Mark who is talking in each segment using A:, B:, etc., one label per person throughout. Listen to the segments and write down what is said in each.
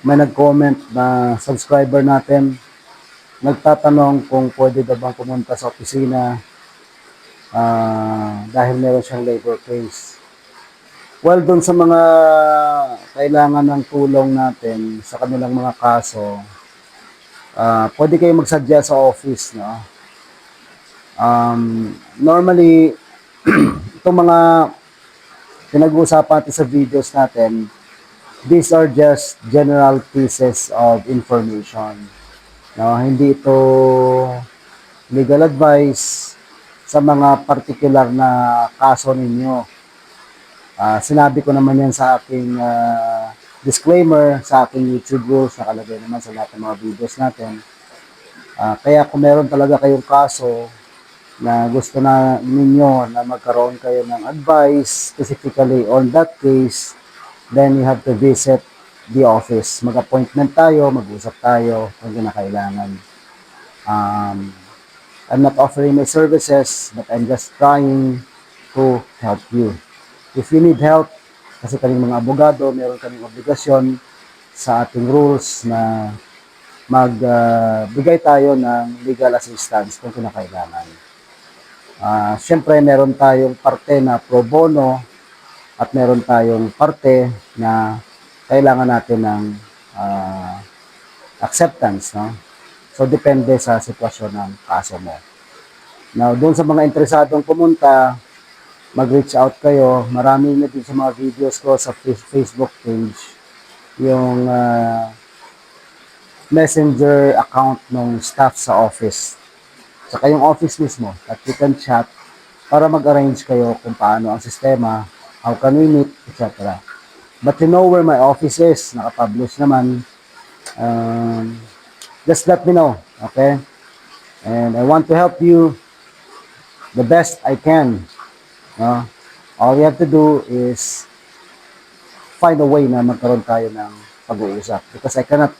A: may nag-comment na subscriber natin nagtatanong kung pwede daw bang pumunta sa opisina ah, dahil meron siyang labor case. Well, doon sa mga kailangan ng tulong natin sa kanilang mga kaso, ah, pwede kayo magsadya sa office, no? Um, normally, itong mga pinag-uusapan natin sa videos natin, these are just general pieces of information. No, hindi ito legal advice sa mga particular na kaso ninyo. Ah, sinabi ko naman yan sa aking ah, disclaimer sa aking YouTube rules, nakalagay naman sa lahat ng mga videos natin. Ah, kaya kung meron talaga kayong kaso na gusto na ninyo na magkaroon kayo ng advice specifically on that case, then you have to visit the office. Mag-appointment tayo, mag-usap tayo kung kinakailangan. Um, I'm not offering my services, but I'm just trying to help you. If you need help, kasi kaming mga abogado, meron kaming obligasyon sa ating rules na magbigay tayo ng legal assistance kung kinakailangan. Ah, Siyempre, meron tayong parte na pro bono at meron tayong parte na kailangan natin ng ah, acceptance. No? So, depende sa sitwasyon ng kaso mo. Now, doon sa mga interesadong pumunta, mag-reach out kayo. Marami na din sa mga videos ko sa face- Facebook page yung ah, messenger account ng staff sa office. Saka yung office mismo at you can chat para mag-arrange kayo kung paano ang sistema, how can we meet, etc. But you know where my office is, nakapublish naman. Um, just let me know, okay? And I want to help you the best I can. No? All you have to do is find a way na magkaroon tayo ng pag-uusap. Because I cannot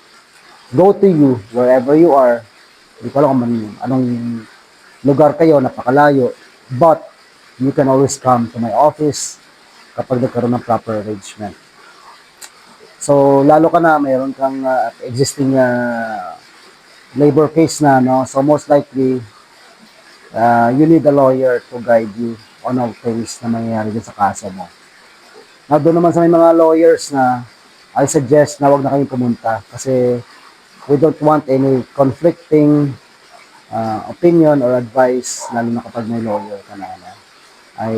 A: go to you wherever you are. Hindi ko alam kung anong lugar kayo, napakalayo. But you can always come to my office kapag nagkaroon ng proper arrangement. So, lalo ka na, mayroon kang uh, existing uh, labor case na, no? So, most likely, uh, you need a lawyer to guide you on all things na mangyayari din sa kaso mo. Now, doon naman sa may mga lawyers na I suggest na wag na kayong pumunta kasi we don't want any conflicting uh, opinion or advice lalo na kapag may lawyer ka na. ano. I,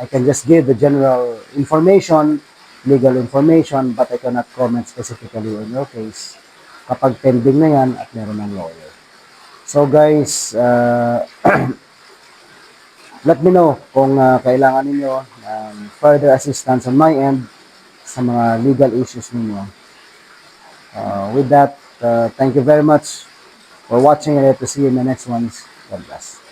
A: I can just give the general information, legal information, but I cannot comment specifically on your case kapag pending na yan at meron ng lawyer. So guys, uh, let me know kung uh, kailangan ninyo um, further assistance on my end sa mga legal issues ninyo. Uh, with that, uh, thank you very much for watching and I hope to see you in the next ones. God bless.